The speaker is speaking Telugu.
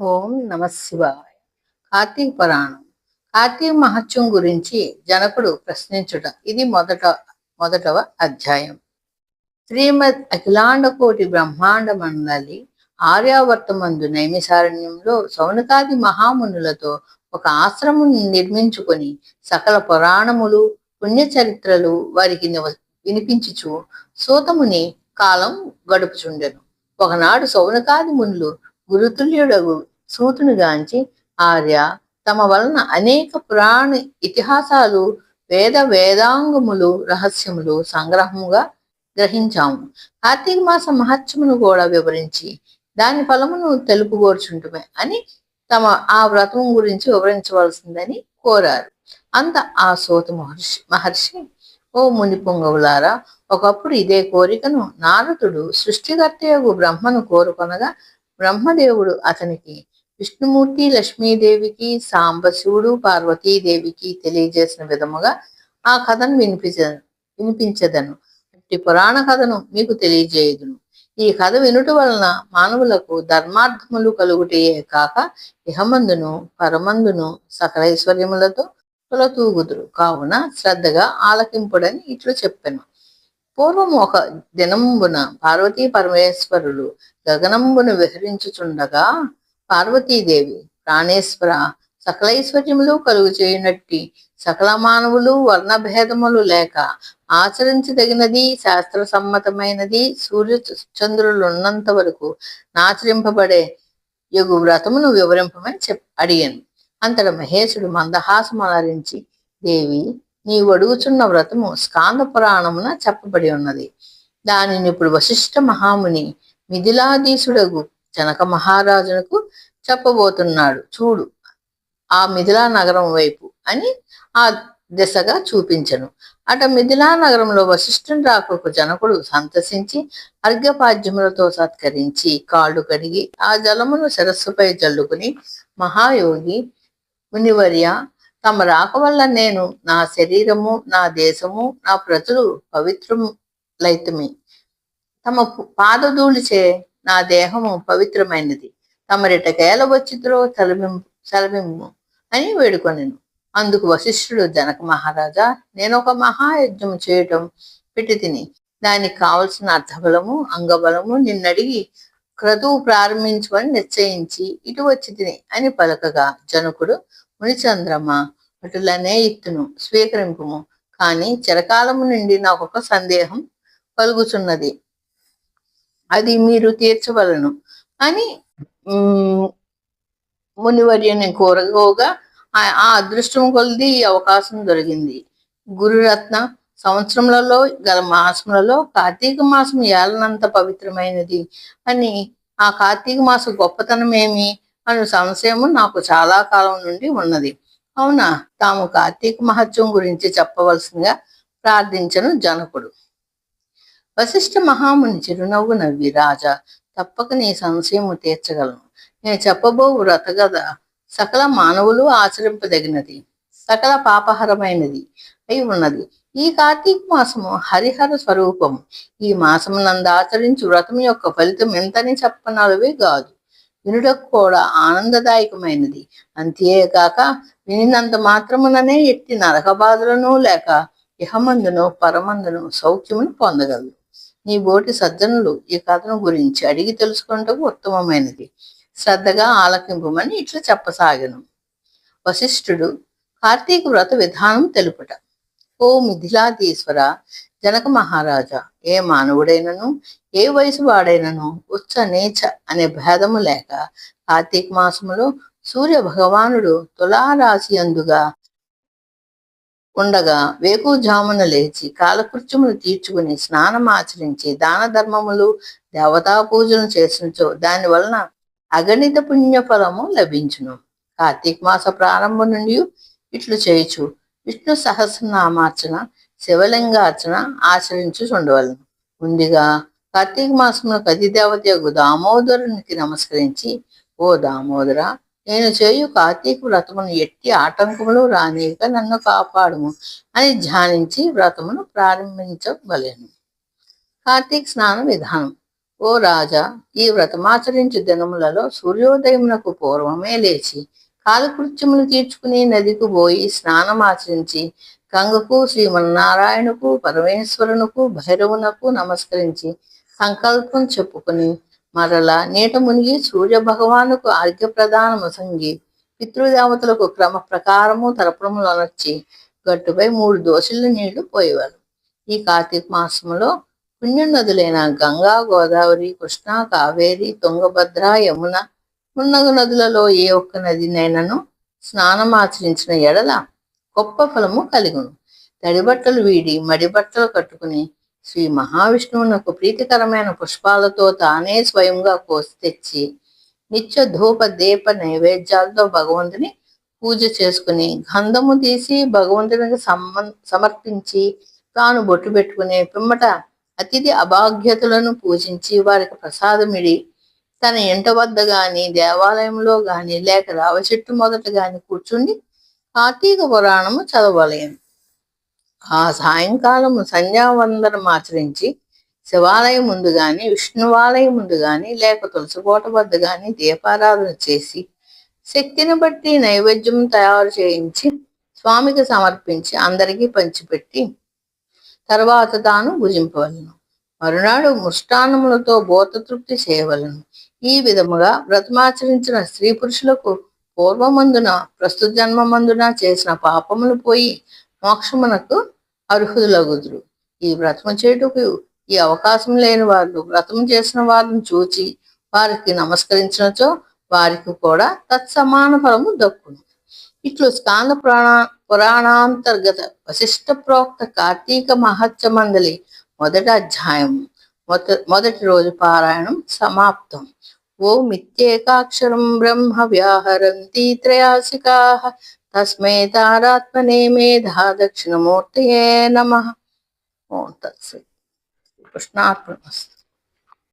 ఓం నమ శివాయ. కార్తీక పురాణం. కార్తీక మహత్యం గురించి జనకుడు ప్రశ్నించుట. ఇది మొదట మొదటవ అధ్యాయం. శ్రీమద్ అఖిలాండ కోటి బ్రహ్మాండ మండలి ఆర్యావర్తమందు నైమిసారణ్యంలో సౌనకాది మహామునులతో ఒక ఆశ్రమం నిర్మించుకొని సకల పురాణములు పుణ్యచరిత్రలు వారికి నివ- వినిపించుచు సూతముని కాలం గడుపుచుండెను. ఒకనాడు సౌనకాది మునులు గురుతుల్యుడగు సూతుని గాంచి ఆర్య తమ వలన అనేక పురాణ ఇతిహాసాలు వేద వేదాంగములు రహస్యములు సంగ్రహముగా గ్రహించాము. కార్తీక మాస మహత్యమును కూడా వివరించి దాని ఫలమును తెలుపుకోర్చుంటుమే అని తమ ఆ వ్రతం గురించి వివరించవలసిందని కోరారు. అంత ఆ సోత మహర్షి మహర్షి ఓ ముని పొంగవులారా ఒకప్పుడు ఇదే కోరికను నారదుడు సృష్టికర్తయగు బ్రహ్మను కోరుకొనగా బ్రహ్మదేవుడు అతనికి విష్ణుమూర్తి లక్ష్మీదేవికి సాంబశివుడు పార్వతీదేవికి తెలియజేసిన విధముగా ఆ కథను వినిపించ వినిపించదను. అట్టి పురాణ కథను మీకు తెలియజేయుదును. ఈ కథ వినుట వలన మానవులకు ధర్మార్థములు కలుగుటయే కాక ఇహమందును పరమందును సకలైశ్వర్యములతో తొలతూగుదురు. కావున శ్రద్ధగా ఆలకింపుడని ఇట్లు చెప్పాను. పూర్వం ఒక దినంబున పార్వతీ పరమేశ్వరులు గగనంబున విహరించుచుండగా పార్వతీదేవి ప్రాణేశ్వర సకలైశ్వర్యములు కలుగు చేయనట్టి సకల మానవులు వర్ణభేదములు లేక ఆచరించదగినది శాస్త్ర సమ్మతమైనది సూర్య చంద్రులు ఉన్నంత వరకు నాచరింపబడే యగు వ్రతమును వివరింపమని చెప్ అడిగాను. అంతట మహేశుడు మందహాసం అలరించి దేవి నీవు అడుగుచున్న వ్రతము స్కాంద పురాణమున చెప్పబడి ఉన్నది. దానిని ఇప్పుడు వశిష్ఠ మహాముని మిథిలాధీశుడగు జనక మహారాజునకు చెప్పబోతున్నాడు. చూడు ఆ మిథిలా నగరం వైపు అని ఆ దిశగా చూపించను. అట మిథిలా నగరంలో వశిష్ఠుని రాకకు జనకుడు సంతసించి అర్ఘ్యపాద్యములతో సత్కరించి కాళ్ళు కడిగి ఆ జలమును శిరస్సుపై జల్లుకుని మహాయోగి మునివర్య తమ రాక వల్ల నేను నా శరీరము నా దేశము నా ప్రజలు పవిత్రములైతమి. తమ పు- పాదధూళిచే నా దేహము పవిత్రమైనది. తమరిటకేల వచ్చిద్రో తలమిం అని వేడుకొనెను. అందుకు వశిష్ఠుడు జనక మహారాజా నేను ఒక మహాయజ్ఞం చేయటం పెట్టి తిని దానికి కావలసిన అర్థబలము అంగబలము నిన్నడిగి క్రతువు ప్రారంభించమని నిశ్చయించి ఇటు వచ్చి తిని అని పలకగా జనకుడు మునిచంద్రమ? అటులనే ఇత్తును స్వీకరింపుము. కానీ చిరకాలము నుండి నాకు ఒక సందేహం కలుగుచున్నది. అది మీరు తీర్చవలను. అని మునివర్యుని కోరగోగా ఆ- అదృష్టం కొలిది ఈ అవకాశం దొరికింది. గురురత్న సంవత్సరములలో గల మాసములలో కార్తీక మాసం ఏలనంత పవిత్రమైనది. అని ఆ కార్తీక మాస గొప్పతనం ఏమి అనే సంశయము నాకు చాలా కాలం నుండి ఉన్నది. అవునా? తాము కార్తీక మహత్యం గురించి చెప్పవలసిందిగా ప్రార్థించను జనకుడు. వశిష్ఠ మహాముని చిరునవ్వు నవ్వి రాజా తప్పక నీ సంశయము తీర్చగలను. నేను చెప్పబో వ్రతగద సకల మానవులు ఆచరింపదగినది సకల పాపహరమైనది అయి ఉన్నది. ఈ కార్తీక మాసము హరిహర స్వరూపము. ఈ మాసము నందు ఆచరించు వ్రతం యొక్క ఫలితం ఎంతని చెప్పనలవే కాదు వినుటకు కూడా ఆనందదాయకమైనది. అంతేకాక వినినంత మాత్రముననే ఎట్టి నరక బాధలను లేక ఇహమందును పరమందును సౌఖ్యమును పొందగలరు నీ బోటి సజ్జనులు ఈ కథను గురించి అడిగి తెలుసుకుంటకు ఉత్తమమైనది. శ్రద్ధగా ఆలకింపమని ఇట్లా చెప్పసాగను. వశిష్ఠుడు కార్తీక వ్రత విధానం తెలుపుట. ఓ మిథిలాదీశ్వర జనక మహారాజా ఏ మానవుడైనను ఏ వయసు వాడైనను ఉచ్చ నీచ అనే భేదము లేక కార్తీక మాసములో సూర్య భగవానుడు తులారాశి అందుగా ఉండగా వేకుజామున లేచి కాలకృత్యములు తీర్చుకుని స్నానం ఆచరించి దాన ధర్మములు దేవతా పూజలు చేసినచో దాని వలన అగణిత పుణ్యఫలము లభించును. కార్తీక మాస ప్రారంభం నుండి ఇట్లు చేయుచు. విష్ణు సహస్రనామార్చన శివలింగార్చన ఆచరించుచుండవలను. ముందుగా కార్తీక మాసంలో కది దేవత యొక్క దామోదరునికి నమస్కరించి ఓ దామోదర నేను చేయు కార్తీక వ్రతమును ఎట్టి ఆటంకములు రానియక నన్ను కాపాడుము అని ధ్యానించి వ్రతమును ప్రారంభించవలేను. కార్తీక స్నాన విధానం. ఓ రాజా ఈ వ్రతమాచరించు దినములలో సూర్యోదయమునకు పూర్వమే లేచి కాలకృత్యములు తీర్చుకుని నదికి పోయి స్నానమాచరించి గంగకు శ్రీమన్నారాయణకు పరమేశ్వరునకు భైరవునకు నమస్కరించి సంకల్పం చెప్పుకుని మరలా నీట మునిగి సూర్య భగవానుకు ఆర్ఘ్యప్రదానము సంగి పితృదేవతలకు క్రమ ప్రకారము తర్పణములనొచ్చి గట్టుపై మూడు దోశల నీళ్ళు పోయేవారు. ఈ కార్తీక మాసములో పుణ్య నదులైన గంగా గోదావరి కృష్ణ కావేరి తుంగభద్ర యమున మున్నగు నదులలో ఏ ఒక్క నదినైనను స్నానమాచరించిన ఎడల గొప్ప ఫలము కలిగును. తడిబట్టలు వీడి మడి బట్టలు కట్టుకుని శ్రీ మహావిష్ణువునకు ప్రీతికరమైన పుష్పాలతో తానే స్వయంగా కోసి తెచ్చి నిత్య ధూప దీప నైవేద్యాలతో భగవంతుని పూజ చేసుకుని గంధము తీసి భగవంతునికి సమర్పించి తాను బొట్టు పెట్టుకునే పిమ్మట అతిథి అభాగ్యతలను పూజించి వారికి ప్రసాదమిడి తన ఇంట వద్ద గాని దేవాలయంలో గాని లేక రావ చెట్టు మొదట గాని కూర్చుండి కార్తీక పురాణము చదవలేను. ఆ సాయంకాలము సంధ్యావందనం ఆచరించి శివాలయం ముందు గాని విష్ణువాలయం ముందు గాని లేక తులసికోట వద్ద గాని దీపారాధన చేసి శక్తిని బట్టి నైవేద్యం తయారు చేయించి స్వామికి సమర్పించి అందరికీ పంచిపెట్టి తర్వాత తాను భుజింపవలను. మరునాడు ముష్టాన్నములతో తృప్తి చేయవలను. ఈ విధముగా వ్రతమాచరించిన స్త్రీ పురుషులకు పూర్వమందున ప్రస్తుత జన్మమందున చేసిన పాపములు పోయి మోక్షమునకు అర్హులగుదురు. ఈ వ్రతము చేయుటకు ఈ అవకాశం లేని వారు వ్రతం చేసిన వారిని చూచి వారికి నమస్కరించినచో వారికి కూడా తత్సమాన ఫలము దక్కును. ఇట్లు స్కాంద పురాణ పురాణాంతర్గత వశిష్ట ప్రోక్త కార్తీక మహత్య మండలి మొదటి అధ్యాయం మొదటి రోజు పారాయణం సమాప్తం ఓ మిత్యేకాక్షరం బ్రహ్మ వ్యాహరంతి త్రయాసికా తస్మై తారాత్మనే మేధా దక్షిణమూర్తయే నమ ఓం తత్సత్ కృష్ణార్పణమస్తు